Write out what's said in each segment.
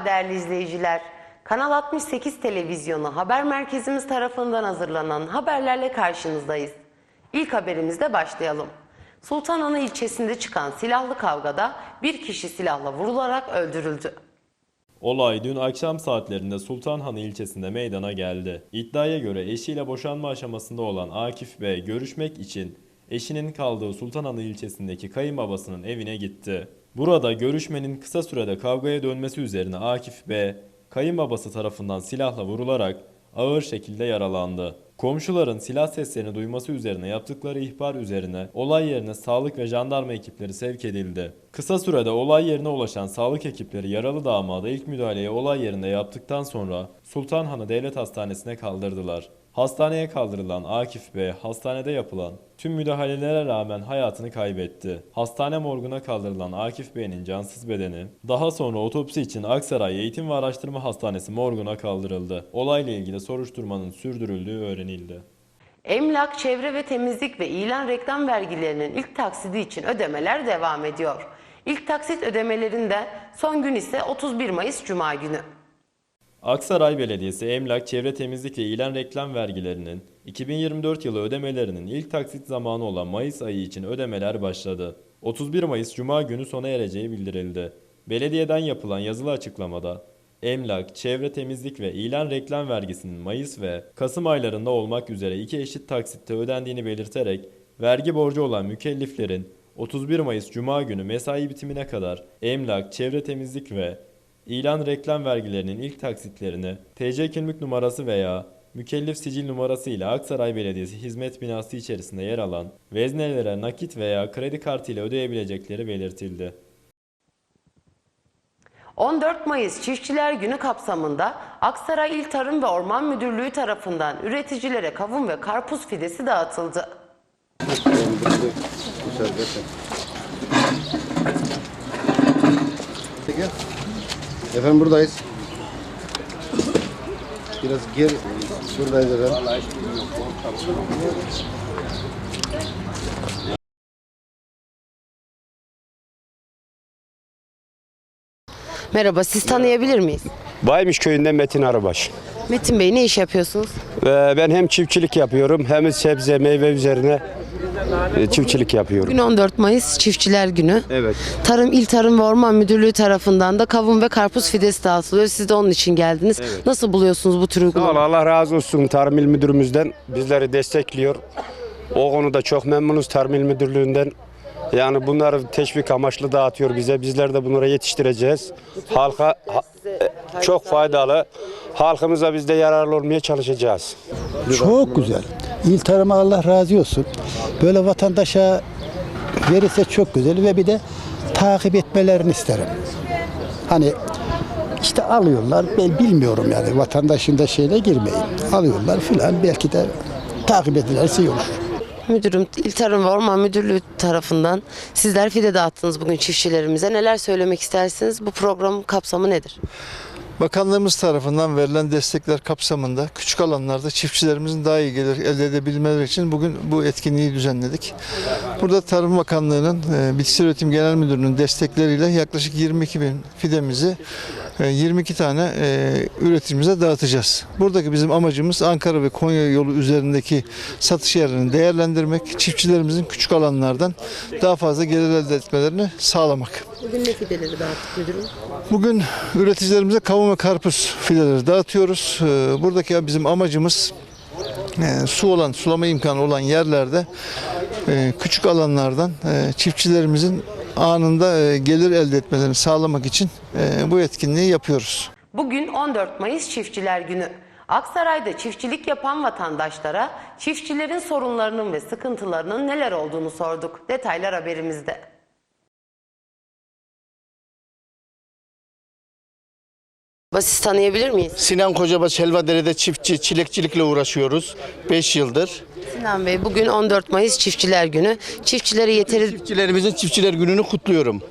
Merhaba değerli izleyiciler. Kanal 68 televizyonu haber merkezimiz tarafından hazırlanan haberlerle karşınızdayız. İlk haberimizde başlayalım. Sultanhanı ilçesinde çıkan silahlı kavgada bir kişi silahla vurularak öldürüldü. Olay dün akşam saatlerinde Sultanhanı ilçesinde meydana geldi. İddiaya göre eşiyle boşanma aşamasında olan Akif Bey görüşmek için eşinin kaldığı Sultanhanı ilçesindeki kayınbabasının evine gitti. Burada görüşmenin kısa sürede kavgaya dönmesi üzerine Akif Bey kayınbabası tarafından silahla vurularak ağır şekilde yaralandı. Komşuların silah seslerini duyması üzerine yaptıkları ihbar üzerine olay yerine sağlık ve jandarma ekipleri sevk edildi. Kısa sürede olay yerine ulaşan sağlık ekipleri yaralı damadı ilk müdahaleyi olay yerinde yaptıktan sonra Sultanhanı Devlet Hastanesi'ne kaldırdılar. Hastaneye kaldırılan Akif Bey hastanede yapılan tüm müdahalelere rağmen hayatını kaybetti. Hastane morguna kaldırılan Akif Bey'in cansız bedeni daha sonra otopsi için Aksaray Eğitim ve Araştırma Hastanesi morguna kaldırıldı. Olayla ilgili soruşturmanın sürdürüldüğü öğrenildi. Emlak, çevre ve temizlik ve ilan reklam vergilerinin ilk taksidi için ödemeler devam ediyor. İlk taksit ödemelerinde son gün ise 31 Mayıs Cuma günü. Aksaray Belediyesi emlak, çevre temizlik ve ilan reklam vergilerinin 2024 yılı ödemelerinin ilk taksit zamanı olan Mayıs ayı için ödemeler başladı. 31 Mayıs Cuma günü sona ereceği bildirildi. Belediyeden yapılan yazılı açıklamada emlak, çevre temizlik ve ilan reklam vergisinin Mayıs ve Kasım aylarında olmak üzere iki eşit taksitte ödendiğini belirterek vergi borcu olan mükelleflerin 31 Mayıs Cuma günü mesai bitimine kadar emlak, çevre temizlik ve İlan reklam vergilerinin ilk taksitlerini TC kimlik numarası veya mükellef sicil numarası ile Aksaray Belediyesi hizmet binası içerisinde yer alan veznelere nakit veya kredi kartı ile ödeyebilecekleri belirtildi. 14 Mayıs Çiftçiler Günü kapsamında Aksaray İl Tarım ve Orman Müdürlüğü tarafından üreticilere kavun ve karpuz fidesi dağıtıldı. Peki. Efendim buradayız. Biraz geri şuradayız efendim. Merhaba, siz tanıyabilir miyiz? Baymış köyünden Metin Arıbaş. Metin Bey ne iş yapıyorsunuz? Ve ben hem çiftçilik yapıyorum hem sebze meyve üzerine çiftçilik yapıyorum. Bugün 14 Mayıs Çiftçiler Günü. Evet. Tarım İl Tarım ve Orman Müdürlüğü tarafından da kavun ve karpuz fidesi dağıtılıyor. Siz de onun için geldiniz. Nasıl buluyorsunuz bu tür Sağ ol, uygulamayı? Allah razı olsun Tarım İl Müdürümüzden bizleri destekliyor. O konuda çok memnunuz Tarım İl Müdürlüğü'nden. Yani bunları teşvik amaçlı dağıtıyor bize. Bizler de bunlara yetiştireceğiz. Halka ha- çok faydalı. Halkımıza biz de yararlı olmaya çalışacağız. Çok güzel. İl tarıma Allah razı olsun. Böyle vatandaşa verirse çok güzel ve bir de takip etmelerini isterim. Hani işte alıyorlar, ben bilmiyorum yani vatandaşın da şeyine girmeyin. Alıyorlar filan belki de takip edilirse iyi olur. Müdürüm İl Tarım ve Orman Müdürlüğü tarafından sizler fide dağıttınız bugün çiftçilerimize. Neler söylemek istersiniz? Bu programın kapsamı nedir? Bakanlığımız tarafından verilen destekler kapsamında küçük alanlarda çiftçilerimizin daha iyi gelir elde edebilmeleri için bugün bu etkinliği düzenledik. Burada Tarım Bakanlığı'nın e, Bitkisel Üretim Genel Müdürlüğü'nün destekleriyle yaklaşık 22 bin fidemizi 22 tane e, üreticimize dağıtacağız. Buradaki bizim amacımız Ankara ve Konya yolu üzerindeki satış yerlerini değerlendirmek, çiftçilerimizin küçük alanlardan daha fazla gelir elde etmelerini sağlamak. Bugün ne fideleri dağıttık müdürüm? Bugün üreticilerimize kavun ve karpuz fideleri dağıtıyoruz. Ee, Buradaki bizim amacımız e, su olan, sulama imkanı olan yerlerde e, küçük alanlardan e, çiftçilerimizin anında e, gelir elde etmelerini sağlamak için e, bu etkinliği yapıyoruz. Bugün 14 Mayıs Çiftçiler Günü. Aksaray'da çiftçilik yapan vatandaşlara çiftçilerin sorunlarının ve sıkıntılarının neler olduğunu sorduk. Detaylar haberimizde. Siz tanıyabilir miyiz? Sinan Kocabaş Helvadere'de çiftçi, çilekçilikle uğraşıyoruz 5 yıldır. Sinan Bey bugün 14 Mayıs Çiftçiler Günü. Çiftçilere yeteri Çiftçilerimizin Çiftçiler Günü'nü kutluyorum.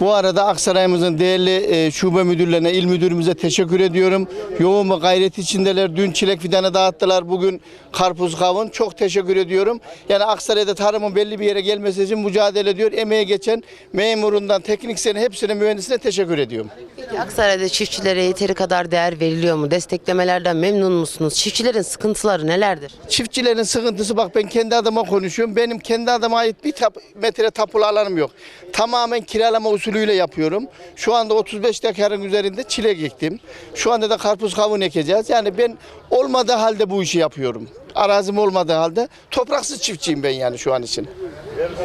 Bu arada Aksaray'ımızın değerli e, şube müdürlerine, il müdürümüze teşekkür ediyorum. Yoğun bir gayret içindeler. Dün çilek fidanı dağıttılar. Bugün karpuz kavun. Çok teşekkür ediyorum. Yani Aksaray'da tarımın belli bir yere gelmesi için mücadele ediyor. Emeğe geçen memurundan tekniksene hepsine mühendisine teşekkür ediyorum. Peki Aksaray'da çiftçilere yeteri kadar değer veriliyor mu? Desteklemelerden memnun musunuz? Çiftçilerin sıkıntıları nelerdir? Çiftçilerin sıkıntısı bak ben kendi adıma konuşuyorum. Benim kendi adıma ait bir tap, metre tapulu alanım yok. Tamamen kiralama usulüyle yapıyorum. Şu anda 35 dekarın üzerinde çilek ektim. Şu anda da karpuz kavun ekeceğiz. Yani ben olmadığı halde bu işi yapıyorum. Arazim olmadığı halde topraksız çiftçiyim ben yani şu an için.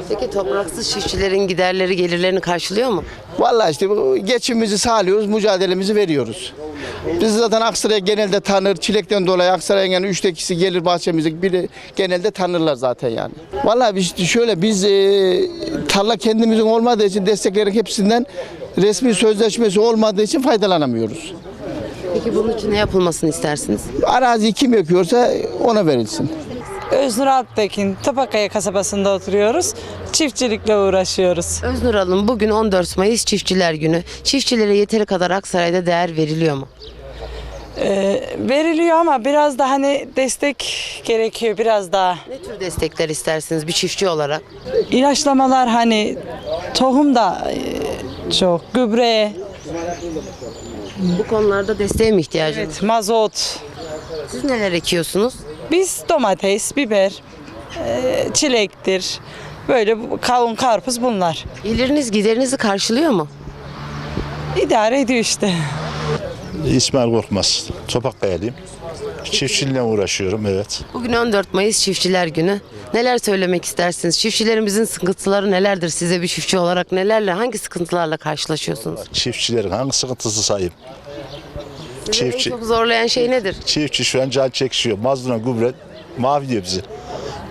Peki topraksız çiftçilerin giderleri, gelirlerini karşılıyor mu? Vallahi işte bu geçimimizi sağlıyoruz, mücadelemizi veriyoruz. Biz zaten Aksaray genelde tanır. Çilekten dolayı Aksaray'ın yani üçte ikisi gelir bahçemize. Biri genelde tanırlar zaten yani. Vallahi biz şöyle biz e, tarla kendimizin olmadığı için desteklerin hepsinden resmi sözleşmesi olmadığı için faydalanamıyoruz. Peki bunun için ne yapılmasını istersiniz? Arazi kim yakıyorsa ona verilsin. Öznur Alptekin, Topakaya kasabasında oturuyoruz. Çiftçilikle uğraşıyoruz. Öznur Hanım bugün 14 Mayıs Çiftçiler Günü. Çiftçilere yeteri kadar Aksaray'da değer veriliyor mu? Ee, veriliyor ama biraz da hani destek gerekiyor biraz daha. Ne tür destekler istersiniz bir çiftçi olarak? İlaçlamalar hani tohum da e, çok, gübre, Bu konularda desteğe mi ihtiyacınız? evet, mazot. Siz neler ekiyorsunuz? Biz domates, biber, e, çilektir. Böyle bu- kavun, karpuz bunlar. Geliriniz giderinizi karşılıyor mu? İdare ediyor işte. İsmail Korkmaz. Topakkayalıyım. Çiftçiliğle uğraşıyorum evet. Bugün 14 Mayıs Çiftçiler Günü. Neler söylemek istersiniz? Çiftçilerimizin sıkıntıları nelerdir? Size bir çiftçi olarak nelerle, hangi sıkıntılarla karşılaşıyorsunuz? Çiftçilerin hangi sıkıntısı sayayım? Sizi en Çiftçi, çok zorlayan şey nedir? çiftçi şu an can çekişiyor. Mazluna gübre mavi diyor bizi.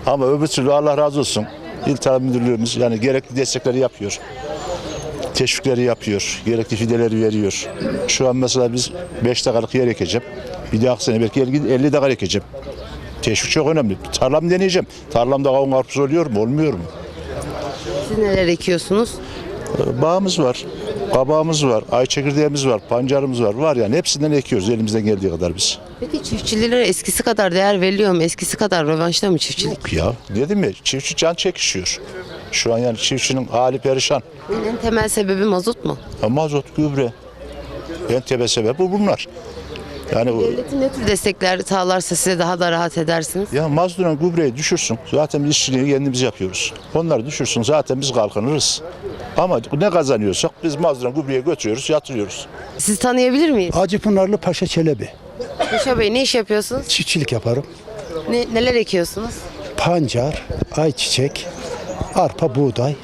Ama öbür türlü Allah razı olsun. İl Tarım Müdürlüğümüz yani gerekli destekleri yapıyor. Teşvikleri yapıyor. Gerekli fideleri veriyor. Şu an mesela biz 5 dakikalık yer ekeceğim. Bir dahaki sene belki 50 50 dakika ekeceğim. Teşvik çok önemli. Tarlam deneyeceğim. Tarlamda kavun karpuz oluyor mu? Olmuyor mu? Siz neler ekiyorsunuz? Bağımız var, kabağımız var, ay çekirdeğimiz var, pancarımız var. Var yani hepsinden ekiyoruz elimizden geldiği kadar biz. Peki çiftçilere eskisi kadar değer veriliyor mu? Eskisi kadar rövanşta mı çiftçilik? Yok ya dedim ya çiftçi can çekişiyor. Şu an yani çiftçinin hali perişan. Bunun en temel sebebi mazot mu? Ya mazot, gübre. En tepe sebep bu bunlar. Yani o- Devletin ne tür destekler sağlarsa size daha da rahat edersiniz? ya mazotla gübreyi düşürsün. Zaten biz işçiliği kendimiz yapıyoruz. Onları düşürsün zaten biz kalkınırız. Ama ne kazanıyorsak biz mazotla gübreye götürüyoruz, yatırıyoruz. Sizi tanıyabilir miyiz? Acıpınarlı Paşa Çelebi. Paşa Bey ne iş yapıyorsunuz? Çiftçilik yaparım. Ne, neler ekiyorsunuz? Pancar, ayçiçek, arpa, buğday.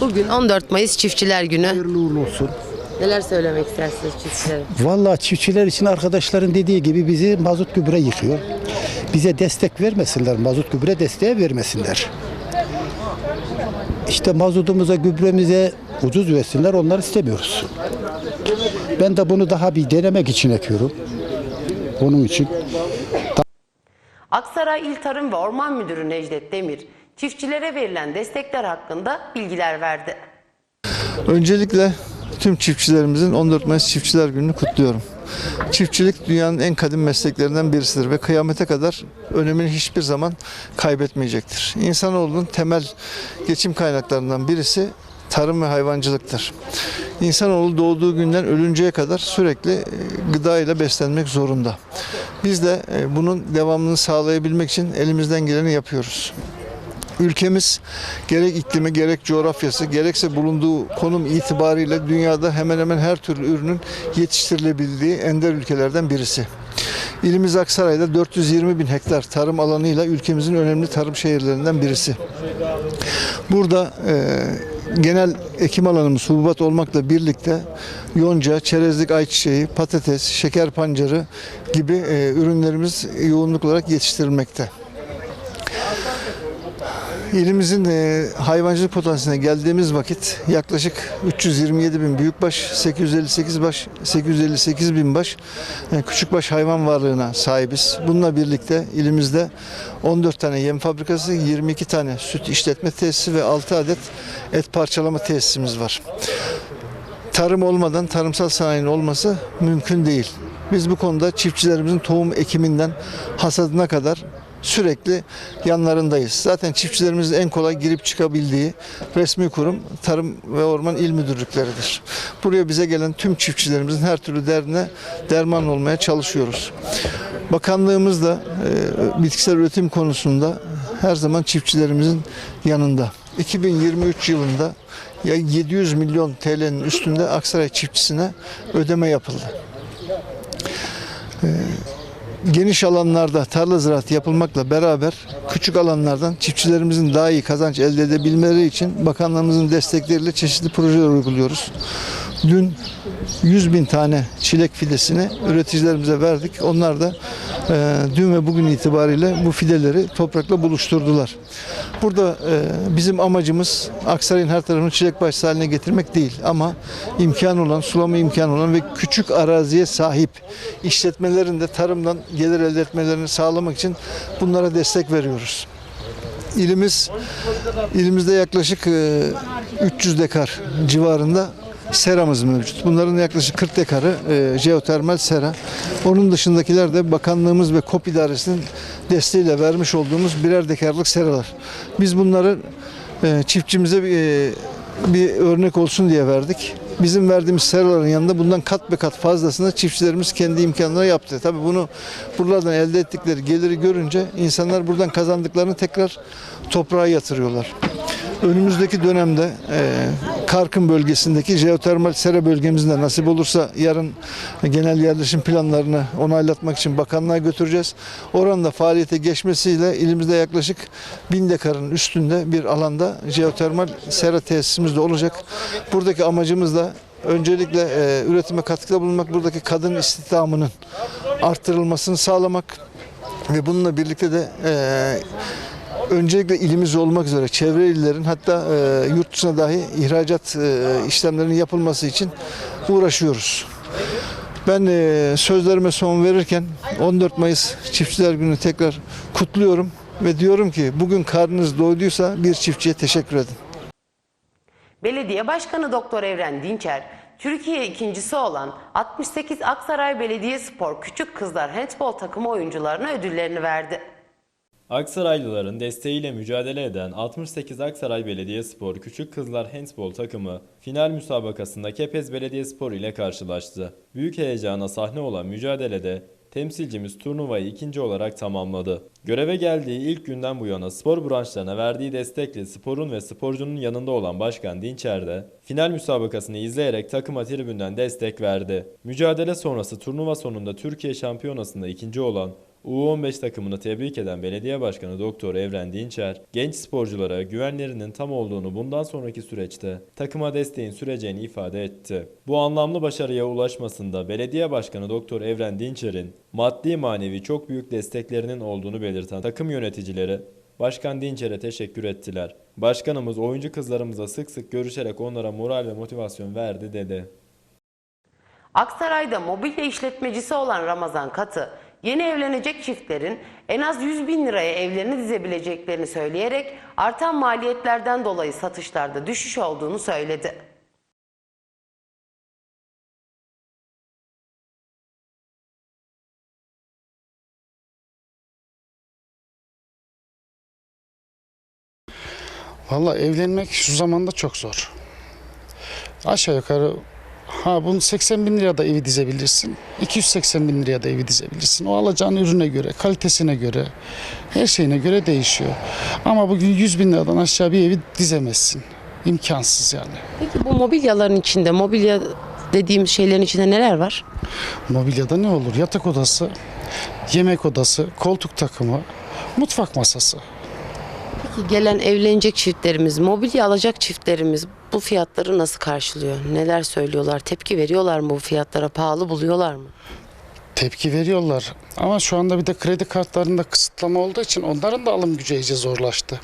Bugün 14 Mayıs Çiftçiler Günü. Hayırlı uğurlu olsun. Neler söylemek istersiniz çiftçilere? Vallahi çiftçiler için arkadaşların dediği gibi bizi mazot gübre yıkıyor. Bize destek vermesinler, mazot gübre desteği vermesinler. İşte mazotumuza, gübremize ucuz versinler, onları istemiyoruz. Ben de bunu daha bir denemek için ekiyorum. Onun için Aksaray İl Tarım ve Orman Müdürü Necdet Demir, çiftçilere verilen destekler hakkında bilgiler verdi. Öncelikle tüm çiftçilerimizin 14 Mayıs Çiftçiler Günü'nü kutluyorum. Çiftçilik dünyanın en kadim mesleklerinden birisidir ve kıyamete kadar önemini hiçbir zaman kaybetmeyecektir. İnsanoğlunun temel geçim kaynaklarından birisi tarım ve hayvancılıktır. İnsanoğlu doğduğu günden ölünceye kadar sürekli e, gıda ile beslenmek zorunda. Biz de e, bunun devamını sağlayabilmek için elimizden geleni yapıyoruz. Ülkemiz gerek iklimi gerek coğrafyası gerekse bulunduğu konum itibariyle dünyada hemen hemen her türlü ürünün yetiştirilebildiği ender ülkelerden birisi. İlimiz Aksaray'da 420 bin hektar tarım alanıyla ülkemizin önemli tarım şehirlerinden birisi. Burada e, genel ekim alanımız hububat olmakla birlikte yonca, çerezlik ayçiçeği, patates, şeker pancarı gibi e, ürünlerimiz yoğunluk olarak yetiştirilmekte. İlimizin e, hayvancılık potansiyeline geldiğimiz vakit yaklaşık 327 bin büyükbaş, 858 baş, 858 bin baş e, küçükbaş hayvan varlığına sahibiz. Bununla birlikte ilimizde 14 tane yem fabrikası, 22 tane süt işletme tesisi ve 6 adet et parçalama tesisimiz var. tarım olmadan tarımsal sanayinin olması mümkün değil. Biz bu konuda çiftçilerimizin tohum ekiminden hasadına kadar sürekli yanlarındayız. Zaten çiftçilerimizin en kolay girip çıkabildiği resmi kurum Tarım ve Orman İl Müdürlükleridir. Buraya bize gelen tüm çiftçilerimizin her türlü derdine derman olmaya çalışıyoruz. Bakanlığımız da e, bitkisel üretim konusunda her zaman çiftçilerimizin yanında. 2023 yılında ya 700 milyon TL'nin üstünde Aksaray çiftçisine ödeme yapıldı. Ee, geniş alanlarda tarla ziraatı yapılmakla beraber küçük alanlardan çiftçilerimizin daha iyi kazanç elde edebilmeleri için bakanlığımızın destekleriyle çeşitli projeler uyguluyoruz. Dün 100 bin tane çilek fidesini üreticilerimize verdik. Onlar da e, dün ve bugün itibariyle bu fideleri toprakla buluşturdular. Burada e, bizim amacımız Aksaray'ın her tarafını çilek bahçesi haline getirmek değil ama imkan olan, sulama imkanı olan ve küçük araziye sahip işletmelerin de tarımdan gelir elde etmelerini sağlamak için bunlara destek veriyoruz. İlimiz ilimizde yaklaşık e, 300 dekar civarında seramız mevcut. Bunların yaklaşık 40 dekarı e, jeotermal sera. Onun dışındakiler de bakanlığımız ve KOP idaresinin desteğiyle vermiş olduğumuz birer dekarlık seralar. Biz bunları e, çiftçimize bir, e, bir örnek olsun diye verdik. Bizim verdiğimiz seraların yanında bundan kat be kat fazlasını çiftçilerimiz kendi imkanları yaptı. Tabii bunu buralardan elde ettikleri geliri görünce insanlar buradan kazandıklarını tekrar toprağa yatırıyorlar. Önümüzdeki dönemde e, Karkın bölgesindeki jeotermal sera bölgemizde nasip olursa yarın genel yerleşim planlarını onaylatmak için bakanlığa götüreceğiz. Oranda faaliyete geçmesiyle ilimizde yaklaşık bin dekarın üstünde bir alanda jeotermal sera tesisimiz de olacak. Buradaki amacımız da öncelikle e, üretime katkıda bulunmak, buradaki kadın istihdamının arttırılmasını sağlamak ve bununla birlikte de e, öncelikle ilimiz olmak üzere çevre illerin hatta e, yurt dışına dahi ihracat e, işlemlerinin yapılması için uğraşıyoruz. Ben e, sözlerime son verirken 14 Mayıs Çiftçiler Günü tekrar kutluyorum ve diyorum ki bugün karnınız doyduysa bir çiftçiye teşekkür edin. Belediye Başkanı Doktor Evren Dinçer, Türkiye ikincisi olan 68 Aksaray Belediyespor Küçük Kızlar Handbol takımı oyuncularına ödüllerini verdi. Aksaraylıların desteğiyle mücadele eden 68 Aksaray Belediyespor Küçük Kızlar Handbol takımı final müsabakasında Kepez Belediyespor ile karşılaştı. Büyük heyecana sahne olan mücadelede temsilcimiz turnuvayı ikinci olarak tamamladı. Göreve geldiği ilk günden bu yana spor branşlarına verdiği destekle sporun ve sporcunun yanında olan Başkan Dinçer de final müsabakasını izleyerek takıma tribünden destek verdi. Mücadele sonrası turnuva sonunda Türkiye Şampiyonası'nda ikinci olan U15 takımını tebrik eden Belediye Başkanı Doktor Evren Dinçer, genç sporculara güvenlerinin tam olduğunu bundan sonraki süreçte takıma desteğin süreceğini ifade etti. Bu anlamlı başarıya ulaşmasında Belediye Başkanı Doktor Evren Dinçer'in maddi manevi çok büyük desteklerinin olduğunu belirten takım yöneticileri Başkan Dinçer'e teşekkür ettiler. Başkanımız oyuncu kızlarımıza sık sık görüşerek onlara moral ve motivasyon verdi dedi. Aksaray'da mobilya işletmecisi olan Ramazan Katı, yeni evlenecek çiftlerin en az 100 bin liraya evlerini dizebileceklerini söyleyerek artan maliyetlerden dolayı satışlarda düşüş olduğunu söyledi. Valla evlenmek şu zamanda çok zor. Aşağı yukarı ha bunu 80 bin liraya da evi dizebilirsin. 280 bin liraya da evi dizebilirsin. O alacağın ürüne göre, kalitesine göre, her şeyine göre değişiyor. Ama bugün 100 bin liradan aşağı bir evi dizemezsin. İmkansız yani. Peki bu mobilyaların içinde, mobilya dediğimiz şeylerin içinde neler var? Mobilyada ne olur? Yatak odası, yemek odası, koltuk takımı, mutfak masası. Peki gelen evlenecek çiftlerimiz, mobilya alacak çiftlerimiz bu fiyatları nasıl karşılıyor? Neler söylüyorlar? Tepki veriyorlar mı bu fiyatlara? Pahalı buluyorlar mı? tepki veriyorlar. Ama şu anda bir de kredi kartlarında kısıtlama olduğu için onların da alım gücü iyice zorlaştı.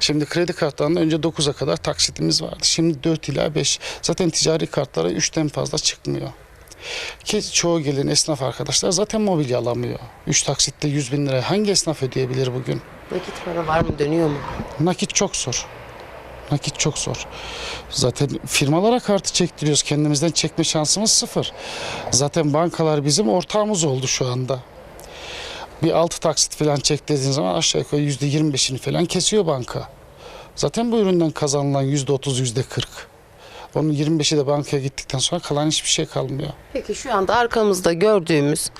Şimdi kredi kartlarında önce 9'a kadar taksitimiz vardı. Şimdi 4 ila 5. Zaten ticari kartlara 3'ten fazla çıkmıyor. Ki çoğu gelen esnaf arkadaşlar zaten mobilya alamıyor. 3 taksitte 100 bin lira hangi esnaf ödeyebilir bugün? Nakit para var mı? Dönüyor mu? Nakit çok zor. Nakit çok zor. Zaten firmalara kartı çektiriyoruz. Kendimizden çekme şansımız sıfır. Zaten bankalar bizim ortağımız oldu şu anda. Bir 6 taksit falan çek dediğin zaman aşağı yukarı %25'ini falan kesiyor banka. Zaten bu üründen kazanılan %30, %40. Onun 25'i de bankaya gittikten sonra kalan hiçbir şey kalmıyor. Peki şu anda arkamızda gördüğümüz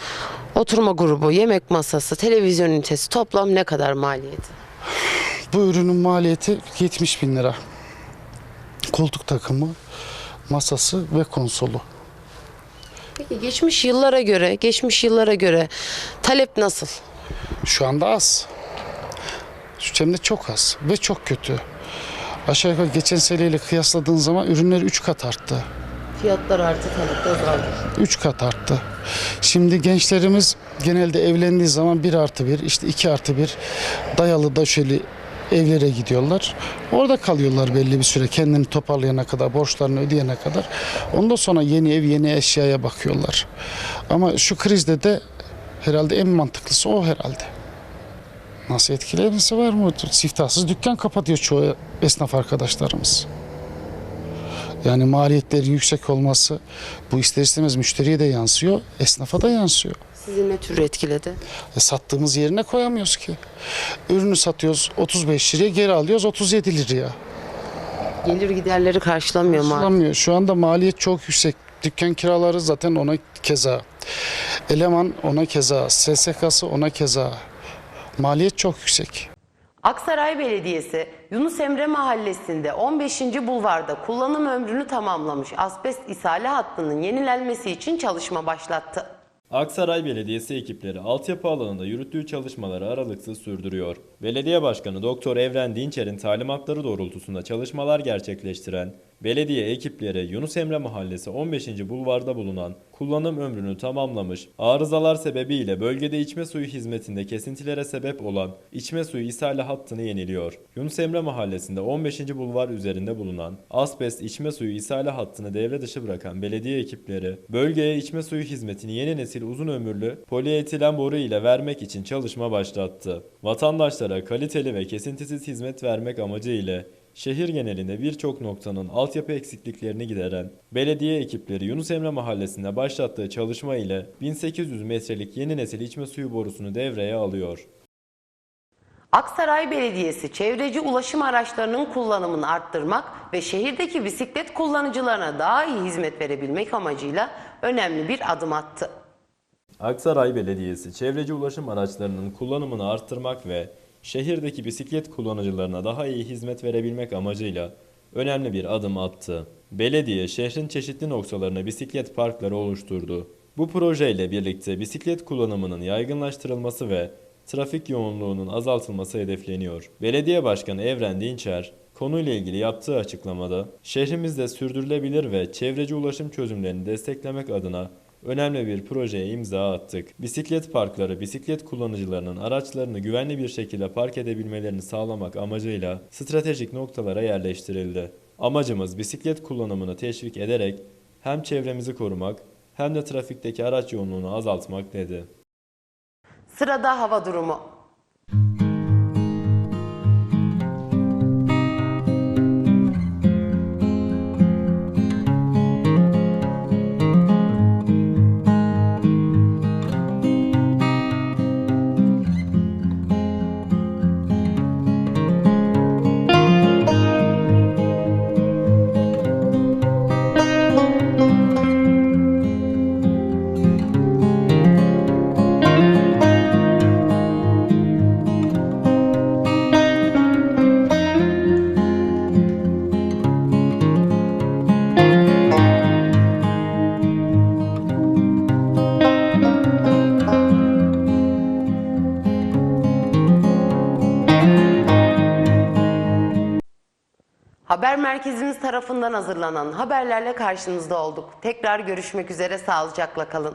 oturma grubu, yemek masası, televizyon ünitesi toplam ne kadar maliyeti? Bu ürünün maliyeti 70 bin lira. Koltuk takımı, masası ve konsolu. Peki geçmiş yıllara göre, geçmiş yıllara göre talep nasıl? Şu anda az. Şu hem de çok az ve çok kötü. Aşağı yukarı geçen seneyle kıyasladığın zaman ürünler 3 kat arttı. Fiyatlar artı talep azaldı. 3 kat arttı. Şimdi gençlerimiz genelde evlendiği zaman 1 artı 1, işte 2 artı 1 dayalı döşeli evlere gidiyorlar. Orada kalıyorlar belli bir süre kendini toparlayana kadar, borçlarını ödeyene kadar. Ondan sonra yeni ev, yeni eşyaya bakıyorlar. Ama şu krizde de herhalde en mantıklısı o herhalde. Nasıl etkilemesi var mı? Siftahsız dükkan kapatıyor çoğu esnaf arkadaşlarımız. Yani maliyetlerin yüksek olması bu ister istemez müşteriye de yansıyor, esnafa da yansıyor. Sizi ne tür etkiledi? E sattığımız yerine koyamıyoruz ki. Ürünü satıyoruz 35 liraya, geri alıyoruz 37 liraya. Gelir giderleri karşılamıyor mu? Karşılamıyor. Şu anda maliyet çok yüksek. Dükkan kiraları zaten ona keza. Eleman ona keza. SSK'sı ona keza. Maliyet çok yüksek. Aksaray Belediyesi Yunus Emre Mahallesi'nde 15. bulvarda kullanım ömrünü tamamlamış asbest isale hattının yenilenmesi için çalışma başlattı. Aksaray Belediyesi ekipleri altyapı alanında yürüttüğü çalışmaları aralıksız sürdürüyor. Belediye Başkanı Doktor Evren Dinçer'in talimatları doğrultusunda çalışmalar gerçekleştiren belediye ekipleri Yunus Emre Mahallesi 15. bulvarda bulunan kullanım ömrünü tamamlamış, arızalar sebebiyle bölgede içme suyu hizmetinde kesintilere sebep olan içme suyu ishali hattını yeniliyor. Yunus Emre Mahallesi'nde 15. bulvar üzerinde bulunan asbest içme suyu ishali hattını devre dışı bırakan belediye ekipleri bölgeye içme suyu hizmetini yeni nesil uzun ömürlü polietilen boru ile vermek için çalışma başlattı. Vatandaşlara kaliteli ve kesintisiz hizmet vermek amacı ile Şehir genelinde birçok noktanın altyapı eksikliklerini gideren belediye ekipleri Yunus Emre Mahallesi'nde başlattığı çalışma ile 1800 metrelik yeni nesil içme suyu borusunu devreye alıyor. Aksaray Belediyesi çevreci ulaşım araçlarının kullanımını arttırmak ve şehirdeki bisiklet kullanıcılarına daha iyi hizmet verebilmek amacıyla önemli bir adım attı. Aksaray Belediyesi çevreci ulaşım araçlarının kullanımını arttırmak ve şehirdeki bisiklet kullanıcılarına daha iyi hizmet verebilmek amacıyla önemli bir adım attı. Belediye şehrin çeşitli noktalarına bisiklet parkları oluşturdu. Bu projeyle birlikte bisiklet kullanımının yaygınlaştırılması ve trafik yoğunluğunun azaltılması hedefleniyor. Belediye Başkanı Evren Dinçer, konuyla ilgili yaptığı açıklamada, şehrimizde sürdürülebilir ve çevreci ulaşım çözümlerini desteklemek adına önemli bir projeye imza attık. Bisiklet parkları bisiklet kullanıcılarının araçlarını güvenli bir şekilde park edebilmelerini sağlamak amacıyla stratejik noktalara yerleştirildi. Amacımız bisiklet kullanımını teşvik ederek hem çevremizi korumak hem de trafikteki araç yoğunluğunu azaltmak dedi. Sırada hava durumu. Merkezimiz tarafından hazırlanan haberlerle karşınızda olduk. Tekrar görüşmek üzere sağlıcakla kalın.